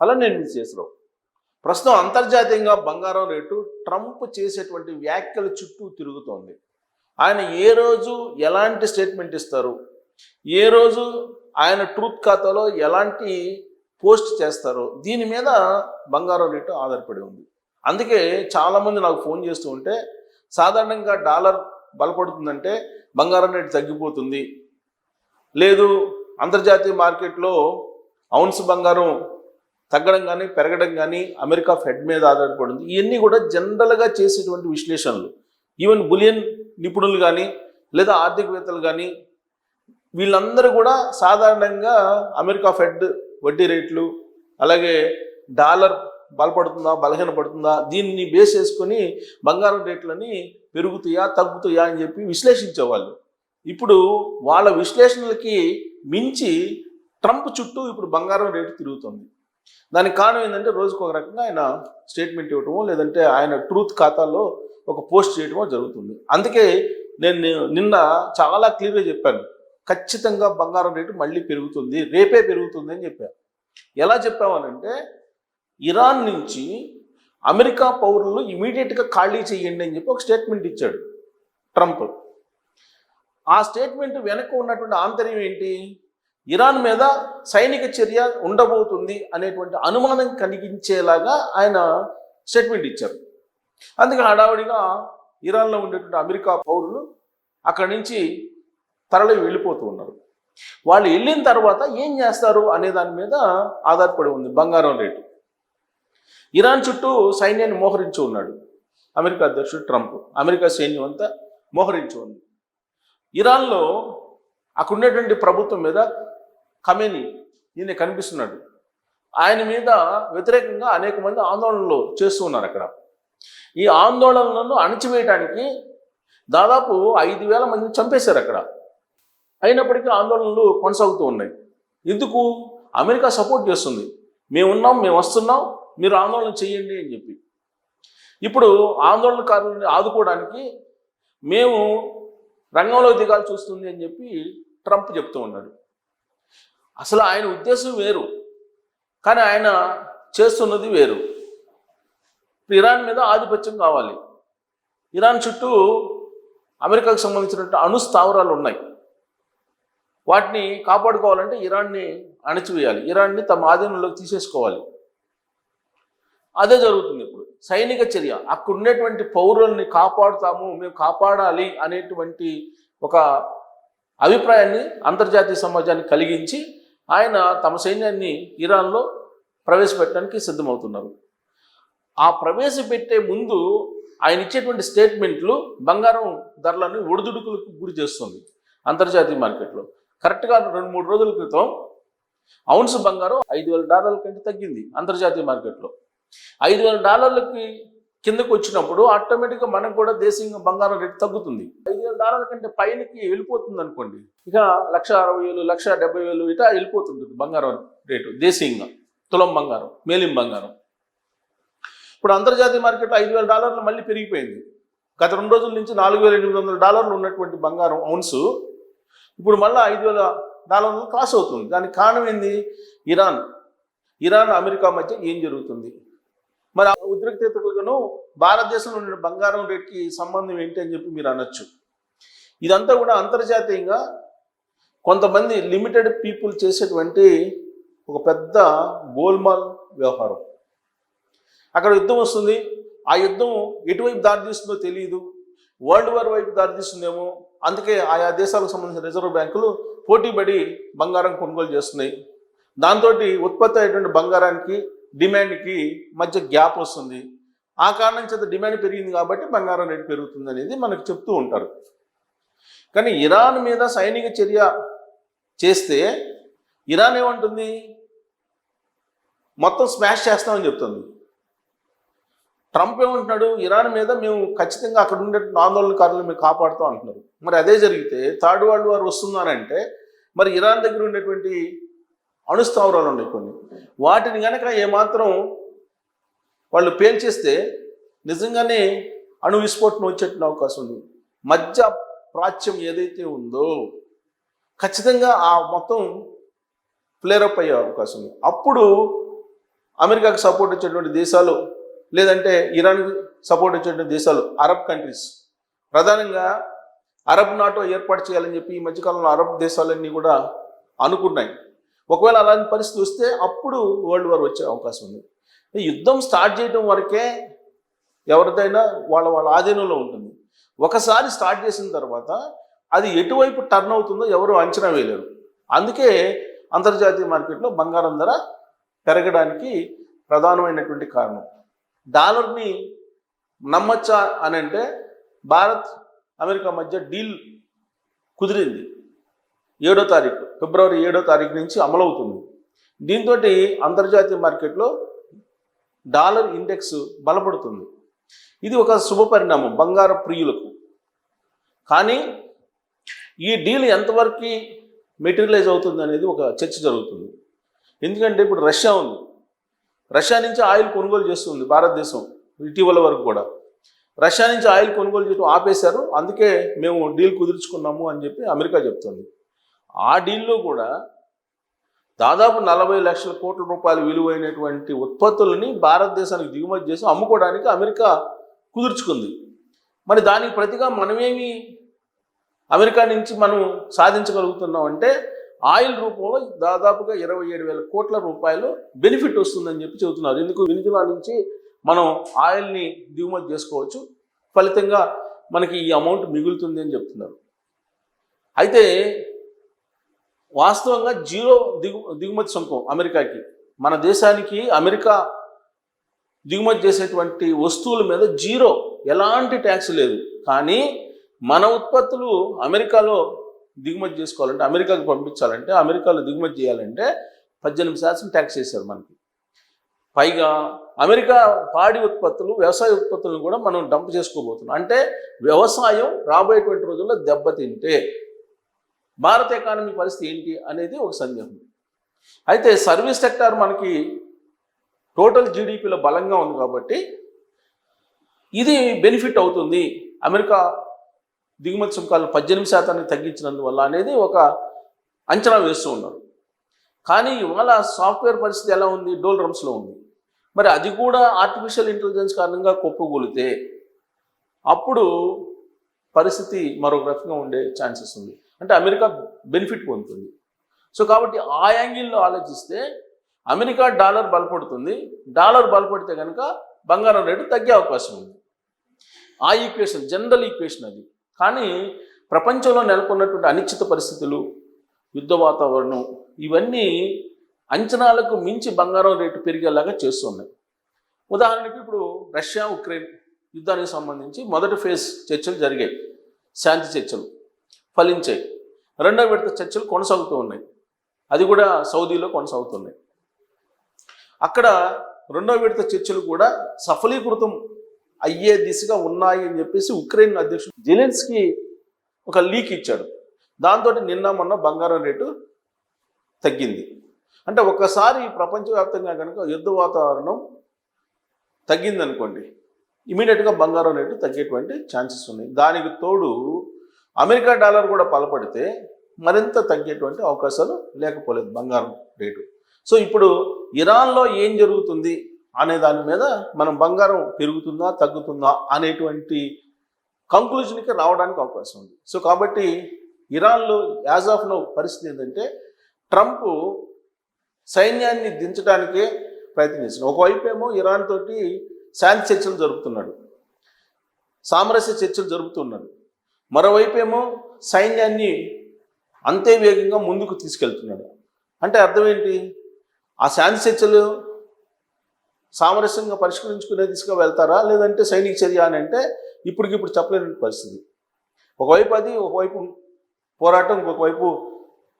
అలా నేను మిస్ చేసినావు. ప్రస్తుతం అంతర్జాతీయంగా బంగారం రేటు ట్రంప్ చేసేటువంటి వ్యాఖ్యల చుట్టూ తిరుగుతోంది. ఆయన ఏ రోజు ఎలాంటి స్టేట్మెంట్ ఇస్తారు? ఏ రోజు ఆయన ట్రూత్ ఖాతాలో ఎలాంటి పోస్ట్ చేస్తారో? దీని మీద బంగారం రేటు ఆధారపడి ఉంది. అందుకే చాలామంది నాకు ఫోన్ చేస్తూ ఉంటే సాధారణంగా డాలర్ బలపడుతుందంటే బంగారం రేటు తగ్గిపోతుంది. లేదు అంతర్జాతీయ మార్కెట్లో ఔన్స్ బంగారం తగ్గడం కానీ పెరగడం కానీ అమెరికా ఫెడ్ మీద ఆధారపడింది. ఇవన్నీ కూడా జనరల్గా చేసేటువంటి విశ్లేషణలు. ఈవెన్ బులియన్ నిపుణులు కానీ లేదా ఆర్థికవేత్తలు కానీ వీళ్ళందరూ కూడా సాధారణంగా అమెరికా ఫెడ్ వడ్డీ రేట్లు అలాగే డాలర్ బలపడుతుందా బలహీనపడుతుందా దీన్ని బేస్ చేసుకొని బంగారం రేట్లని పెరుగుతాయా తగ్గుతాయా అని చెప్పి విశ్లేషించేవాళ్ళు. ఇప్పుడు వాళ్ళ విశ్లేషణలకి మించి ట్రంప్ చుట్టూ ఇప్పుడు బంగారం రేటు తిరుగుతుంది. దానికి కారణం ఏంటంటే రోజుకు ఒక రకంగా ఆయన స్టేట్మెంట్ ఇవ్వటమో లేదంటే ఆయన ట్రూత్ ఖాతాలో ఒక పోస్ట్ చేయటమో జరుగుతుంది. అందుకే నేను నిన్న చాలా క్లియర్గా చెప్పాను. ఖచ్చితంగా బంగారం రేటు మళ్ళీ పెరుగుతుంది రేపే పెరుగుతుంది అని చెప్పాను ఎలా చెప్పామనంటే ఇరాన్ నుంచి అమెరికా పౌరులు ఇమీడియట్గా ఖాళీ చేయండి అని చెప్పి ఒక స్టేట్మెంట్ ఇచ్చాడు ట్రంప్. ఆ స్టేట్మెంట్ వెనక ఉన్నటువంటి ఆంతర్యం ఏంటి? ఇరాన్ మీద సైనిక చర్య ఉండబోతుంది అనేటువంటి అనుమానం కలిగించేలాగా ఆయన స్టేట్మెంట్ ఇచ్చారు. అందుకే హడావుడిగా ఇరాన్లో ఉండేటువంటి అమెరికా పౌరులు అక్కడి నుంచి తరలి వెళ్ళిపోతూ ఉన్నారు. వాళ్ళు వెళ్ళిన తర్వాత ఏం చేస్తారు అనే దాని మీద ఆధారపడి ఉంది బంగారం రేటు. ఇరాన్ చుట్టూ సైన్యాన్ని మోహరించి ఉన్నాడు అమెరికా అధ్యక్షుడు ట్రంప్. అమెరికా సైన్యం అంతా మోహరించి ఉంది. ఇరాన్లో అక్కడ ఉండేటువంటి ప్రభుత్వం మీద ఖమేని ఈయన కనిపిస్తున్నాడు. ఆయన మీద వ్యతిరేకంగా అనేక మంది ఆందోళనలు చేస్తూ ఉన్నారు అక్కడ. ఈ ఆందోళనలను అణచివేయటానికి దాదాపు ఐదు వేల మందిని చంపేశారు అక్కడ. అయినప్పటికీ ఆందోళనలు కొనసాగుతూ ఉన్నాయి. ఎందుకు? అమెరికా సపోర్ట్ చేస్తుంది. మేము ఉన్నాం మేము వస్తున్నాం మీరు ఆందోళన చేయండి అని చెప్పి. ఇప్పుడు ఆందోళనకారులని ఆదుకోవడానికి మేము రంగంలో దిగాలు చూస్తుంది అని చెప్పి ట్రంప్ చెప్తూ ఉన్నాడు. అసలు ఆయన ఉద్దేశం వేరు. కానీ ఆయన చేస్తున్నది వేరు. ఇరాన్ మీద ఆధిపత్యం కావాలి. ఇరాన్ చుట్టూ అమెరికాకు సంబంధించినటువంటి అణు స్థావరాలు ఉన్నాయి. వాటిని కాపాడుకోవాలంటే ఇరాన్ని అణచివేయాలి. ఇరాన్ని తమ ఆధీనంలోకి తీసేసుకోవాలి. అదే జరుగుతుంది ఇప్పుడు. సైనిక చర్య. అక్కడ ఉండేటువంటి పౌరుల్ని కాపాడుతాము మేము కాపాడాలి అనేటువంటి ఒక అభిప్రాయాన్ని అంతర్జాతీయ సమాజాన్ని కలిగించి ఆయన తమ సైన్యాన్ని ఇరాన్లో ప్రవేశపెట్టడానికి సిద్ధమవుతున్నారు. ఆ ప్రవేశపెట్టే ముందు ఆయన ఇచ్చేటువంటి స్టేట్మెంట్లు బంగారం ధరలను ఒడిదుడుకులకు గురి చేస్తుంది అంతర్జాతీయ మార్కెట్లో. కరెక్ట్గా రెండు మూడు రోజుల క్రితం ఔన్స్ బంగారం ఐదు వేల డాలర్ల కంటే తగ్గింది అంతర్జాతీయ మార్కెట్లో. ఐదు వేల డాలర్లకి కిందకు వచ్చినప్పుడు ఆటోమేటిక్గా మనకు కూడా దేశీయంగా బంగారం రేటు తగ్గుతుంది. ఐదు వేల డాలర్ల కంటే పైనకి వెళ్ళిపోతుంది అనుకోండి ఇక లక్ష అరవై వేలు లక్ష డెబ్బై వేలు ఇటా వెళ్ళిపోతుంటుంది బంగారం రేటు దేశీయంగా. తులం బంగారం మేలిం బంగారం. ఇప్పుడు అంతర్జాతీయ మార్కెట్లో ఐదు వేల డాలర్లు మళ్ళీ పెరిగిపోయింది. గత రెండు రోజుల నుంచి నాలుగు వేల ఎనిమిది వందల డాలర్లు ఉన్నటువంటి బంగారం అవున్స్ ఇప్పుడు మళ్ళీ ఐదు వేల డాలర్లు క్రాస్ అవుతుంది. దానికి కారణం ఏంది? ఇరాన్. ఇరాన్ అమెరికా మధ్య ఏం జరుగుతుంది? మరి ఆ ఉద్రిక్తతలను భారతదేశంలో ఉన్న బంగారం రేట్కి సంబంధం ఏంటి అని చెప్పి మీరు అనొచ్చు. ఇదంతా కూడా అంతర్జాతీయంగా కొంతమంది లిమిటెడ్ పీపుల్ చేసేటువంటి ఒక పెద్ద గోల్మాల్ వ్యవహారం. అక్కడ యుద్ధం వస్తుంది. ఆ యుద్ధం ఎటువైపు దారితీస్తుందో తెలియదు వరల్డ్ వార్ వైపు దారితీస్తుందేమో. అందుకే ఆయా దేశాలకు సంబంధించిన రిజర్వ్ బ్యాంకులు పోటీపడి బంగారం కొనుగోలు చేస్తున్నాయి. దాంతో ఉత్పత్తి అయ్యేటువంటి బంగారానికి డిమాండ్కి మధ్య గ్యాప్ వస్తుంది. ఆ కారణం చేత డిమాండ్ పెరిగింది కాబట్టి బంగారం రేటు పెరుగుతుంది అనేది మనకు చెప్తూ ఉంటారు. కానీ ఇరాన్ మీద సైనిక చర్య చేస్తే ఇరాన్ ఏమంటుంది? మొత్తం స్మాష్ చేస్తామని చెప్తుంది. ట్రంప్ ఏమంటున్నాడు? ఇరాన్ మీద మేము ఖచ్చితంగా అక్కడ ఉండే ఆందోళనకారులను మేము కాపాడుతాం అంటున్నారు. మరి అదే జరిగితే థర్డ్ వరల్డ్ వార్ వస్తుందనంటే మరి ఇరాన్ దగ్గర ఉండేటువంటి అణుస్థావరాలు ఉన్నాయి కొన్ని. వాటిని కనుక ఏమాత్రం వాళ్ళు పేల్చేస్తే నిజంగానే అణు విస్ఫోటనం వచ్చేట్టు అవకాశం ఉంది. మధ్య ప్రాచ్యం ఏదైతే ఉందో ఖచ్చితంగా ఆ మొత్తం ఫ్లేరప్ అయ్యే అవకాశం ఉంది. అప్పుడు అమెరికాకు సపోర్ట్ ఇచ్చేటువంటి దేశాలు లేదంటే ఇరాన్కి సపోర్ట్ ఇచ్చేటువంటి దేశాలు అరబ్ కంట్రీస్ ప్రధానంగా అరబ్ నాటో ఏర్పాటు చేయాలని చెప్పి ఈ మధ్యకాలంలో అరబ్ దేశాలన్నీ కూడా అనుకున్నాయి. ఒకవేళ అలాంటి పరిస్థితి వస్తే అప్పుడు వరల్డ్ వార్ వచ్చే అవకాశం ఉంది. ఈ యుద్ధం స్టార్ట్ చేయడం వరకే ఎవరిదైనా వాళ్ళ వాళ్ళ ఆధీనంలో ఉంటుంది. ఒకసారి స్టార్ట్ చేసిన తర్వాత అది ఎటువైపు టర్న్ అవుతుందో ఎవరు అంచనా వేయలేరు. అందుకే అంతర్జాతీయ మార్కెట్లో బంగారం ధర పెరగడానికి ప్రధానమైనటువంటి కారణం. డాలర్ని నమ్మచ్చా అని అంటే భారత్ అమెరికా మధ్య డీల్ కుదిరింది. ఏడో తారీఖు. ఫిబ్రవరి ఏడో తారీఖు నుంచి అమలవుతుంది. దీంతో అంతర్జాతీయ మార్కెట్లో డాలర్ ఇండెక్స్ బలపడుతుంది. ఇది ఒక శుభ పరిణామం బంగారు ప్రియులకు. కానీ ఈ డీల్ ఎంతవరకు మెటీరియలైజ్ అవుతుంది అనేది ఒక చర్చ జరుగుతుంది. ఎందుకంటే ఇప్పుడు రష్యా ఉంది. రష్యా నుంచి ఆయిల్ కొనుగోలు చేస్తుంది భారతదేశం ఇటీవల వరకు కూడా. రష్యా నుంచి ఆయిల్ కొనుగోలు చేయడం ఆపేశారు. అందుకే మేము డీల్ కుదుర్చుకున్నాము అని చెప్పి అమెరికా చెప్తుంది. ఆ డీల్లో కూడా దాదాపు నలభై లక్షల కోట్ల రూపాయల విలువైనటువంటి ఉత్పత్తులని భారతదేశానికి దిగుమతి చేసి అమ్ముకోవడానికి అమెరికా కుదుర్చుకుంది. మరి దానికి ప్రతిగా మనమేమి అమెరికా నుంచి మనం సాధించగలుగుతున్నాం అంటే ఆయిల్ రూపంలో దాదాపుగా ఇరవై ఏడు వేల కోట్ల రూపాయలు బెనిఫిట్ వస్తుందని చెప్పి చెబుతున్నారు. ఎందుకు? వెనిజులా నుంచి మనం ఆయిల్ని దిగుమతి చేసుకోవచ్చు. ఫలితంగా మనకి ఈ అమౌంట్ మిగులుతుంది అని చెప్తున్నారు. అయితే వాస్తవంగా జీరో దిగు దిగుమతి సుంకం అమెరికాకి. మన దేశానికి అమెరికా దిగుమతి చేసేటువంటి వస్తువుల మీద జీరో. ఎలాంటి ట్యాక్స్ లేదు. కానీ మన ఉత్పత్తులు అమెరికాలో దిగుమతి చేసుకోవాలంటే అమెరికాకి పంపించాలంటే అమెరికాలో దిగుమతి చేయాలంటే పద్దెనిమిది శాతం ట్యాక్స్ వేశారు మనకి. పైగా అమెరికా పాడి ఉత్పత్తులు వ్యవసాయ ఉత్పత్తులను కూడా మనం డంప్ చేసుకోబోతున్నాం. అంటే వ్యవసాయం రాబోయేటువంటి రోజుల్లో దెబ్బతింటే భారత ఎకానమీ పరిస్థితి ఏంటి అనేది ఒక సందేహం. అయితే సర్వీస్ సెక్టార్ మనకి టోటల్ జీడిపిలో బలంగా ఉంది కాబట్టి ఇది బెనిఫిట్ అవుతుంది. అమెరికా దిగుమతి సుంకాలు పద్దెనిమిది శాతానికి తగ్గించినందువల్ల అనేది ఒక అంచనా వేస్తూ ఉన్నారు. కానీ ఇవాళ సాఫ్ట్వేర్ పరిస్థితి ఎలా ఉంది? డోల్ రమ్స్లో ఉంది. మరి అది కూడా ఆర్టిఫిషియల్ ఇంటెలిజెన్స్ కారణంగా కుప్పగూలితే అప్పుడు పరిస్థితి మరొక రకంగా ఉండే ఛాన్సెస్ ఉంది. అంటే అమెరికా బెనిఫిట్ పొందుతుంది. సో కాబట్టి ఆ యాంగిల్లో ఆలోచిస్తే అమెరికా డాలర్ బలపడుతుంది. డాలర్ బలపడితే కనుక బంగారం రేటు తగ్గే అవకాశం ఉంది. ఆ ఈక్వేషన్ జనరల్ ఈక్వేషన్ అది. కానీ ప్రపంచంలో నెలకొన్నటువంటి అనిశ్చిత పరిస్థితులు యుద్ధ వాతావరణం ఇవన్నీ అంచనాలకు మించి బంగారం రేటు పెరిగేలాగా చేస్తున్నాయి. ఉదాహరణకి ఇప్పుడు రష్యా ఉక్రెయిన్ యుద్ధానికి సంబంధించి మొదటి ఫేజ్ చర్చలు జరిగాయి. శాంతి చర్చలు. ఫలించాయి. రెండో విడత చర్చలు కొనసాగుతూ ఉన్నాయి. అది కూడా సౌదీలో కొనసాగుతున్నాయి. అక్కడ రెండో విడత చర్చలు కూడా సఫలీకృతం అయ్యే దిశగా ఉన్నాయి అని చెప్పేసి ఉక్రెయిన్ అధ్యక్షుడు జెలెన్స్కి ఒక లీక్ ఇచ్చాడు. దాంతో నిన్న మొన్న బంగారం రేటు తగ్గింది. అంటే ఒక్కసారి ప్రపంచవ్యాప్తంగా కనుక యుద్ధ వాతావరణం తగ్గిందనుకోండి ఇమీడియట్గా బంగారం రేటు తగ్గేటువంటి ఛాన్సెస్ ఉన్నాయి. దానికి తోడు అమెరికా డాలర్ కూడా బలపడితే మరింత తగ్గేటువంటి అవకాశాలు లేకపోలేదు బంగారం రేటు. సో ఇప్పుడు ఇరాన్లో ఏం జరుగుతుంది అనే దాని మీద మనం బంగారం పెరుగుతుందా తగ్గుతుందా అనేటువంటి కంక్లూజన్కి రావడానికి అవకాశం ఉంది. సో కాబట్టి ఇరాన్లో యాజ్ ఆఫ్ నౌ పరిస్థితి ఏంటంటే ట్రంప్ సైన్యాన్ని దించడానికే ప్రయత్నం చేస్తున్నాడు. ఒకవైపు ఏమో ఇరాన్ తోటి శాంతి చర్చలు జరుపుతున్నాడు. సామరస్య చర్చలు జరుపుతున్నాడు. మరోవైపు ఏమో సైన్యాన్ని అంతే వేగంగా ముందుకు తీసుకెళ్తున్నాడు అంటే అర్థం ఏంటి? ఆ శాంతి చర్చలు సామరస్యంగా పరిష్కరించుకునే దిశగా వెళ్తారా? లేదంటే సైనిక చర్య అని అంటే ఇప్పటికిప్పుడు చెప్పలేని పరిస్థితి. ఒకవైపు అది ఒకవైపు పోరాటం ఇంకొకవైపు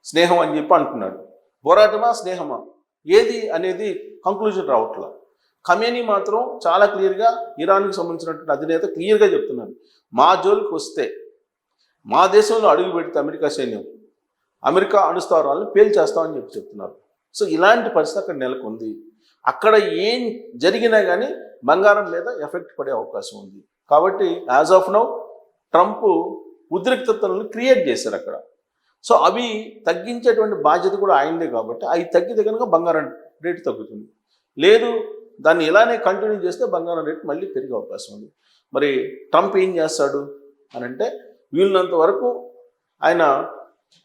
స్నేహం అని చెప్పి అంటున్నాడు పోరాటమా స్నేహమా? ఏది అనేది కంక్లూజన్ రావట్లా. ఖమేని మాత్రం చాలా క్లియర్గా ఇరాన్కి సంబంధించినటువంటి అధినేత క్లియర్గా చెప్తున్నాడు. మా జోలికి వస్తే మా దేశంలో అడుగు పెడితే అమెరికా సైన్యం అమెరికా అణుస్థావరాలను పేల్చేస్తామని చెప్పి చెప్తున్నారు. సో ఇలాంటి పరిస్థితి అక్కడ నెలకొంది. అక్కడ ఏం జరిగినా కానీ బంగారం మీద ఎఫెక్ట్ పడే అవకాశం ఉంది. కాబట్టి యాజ్ ఆఫ్ నౌ ట్రంప్ ఉద్రిక్తతలను క్రియేట్ చేశారు అక్కడ. సో అవి తగ్గించేటువంటి బాధ్యత కూడా ఆయనదే కాబట్టి అవి తగ్గితే కనుక బంగారం రేటు తగ్గుతుంది. లేదు దాన్ని ఇలానే కంటిన్యూ చేస్తే బంగారం రేటు మళ్ళీ పెరిగే అవకాశం ఉంది. మరి ట్రంప్ ఏం చేస్తాడు అని అంటే వీళ్ళనంత వరకు ఆయన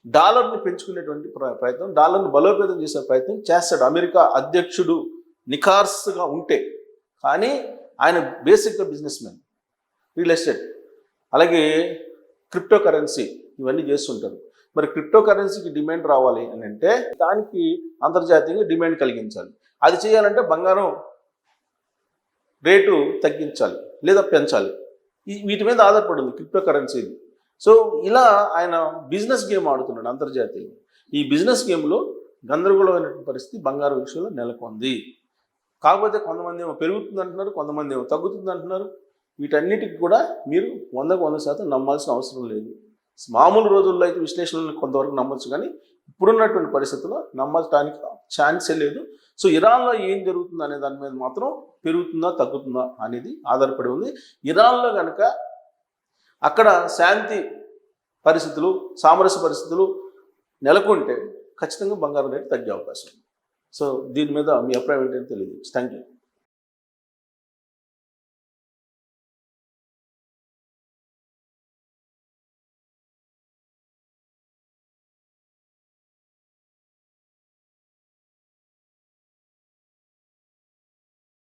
డాలర్ని పెంచుకునేటువంటి ప్ర- ప్రయత్నం డాలర్ని బలోపేతం చేసే ప్రయత్నం చేస్తాడు. అమెరికా అధ్యక్షుడు నిఖార్స్గా ఉంటే. కానీ ఆయన బేసిక్గా బిజినెస్ మ్యాన్ రియల్ ఎస్టేట్ అలాగే క్రిప్టో కరెన్సీ ఇవన్నీ చేస్తుంటారు. మరి క్రిప్టో కరెన్సీకి డిమాండ్ రావాలి అని అంటే దానికి అంతర్జాతీయంగా డిమాండ్ కలిగించాలి. అది చేయాలంటే బంగారం రేటు తగ్గించాలి లేదా పెంచాలి. వీటి మీద ఆధారపడి ఉంది క్రిప్టో కరెన్సీ సో ఇలా ఆయన బిజినెస్ గేమ్ ఆడుతున్నాడు అంతర్జాతీయంగా. ఈ బిజినెస్ గేమ్లో గందరగోళమైనటువంటి పరిస్థితి బంగారం విషయంలో నెలకొంది. కాకపోతే కొంతమంది ఏమో పెరుగుతుంది అంటున్నారు కొంతమంది ఏమో తగ్గుతుంది అంటున్నారు. వీటన్నిటికి కూడా మీరు వందకు వంద శాతం నమ్మాల్సిన అవసరం లేదు. మామూలు రోజుల్లో అయితే విశ్లేషణలు కొంతవరకు నమ్మొచ్చు కానీ ఇప్పుడున్నటువంటి పరిస్థితుల్లో నమ్మటానికి ఛాన్సే లేదు. సో ఇరాన్లో ఏం జరుగుతుంది అనే దాని మీద మాత్రం పెరుగుతుందా తగ్గుతుందా అనేది ఆధారపడి ఉంది. ఇరాన్లో కనుక అక్కడ శాంతి పరిస్థితులు సామరస్య పరిస్థితులు నెలకొంటే ఖచ్చితంగా బంగారం రేటు తగ్గే అవకాశం ఉంది. సో దీని మీద మీ అభిప్రాయం ఏంటని తెలియదు థ్యాంక్ యూ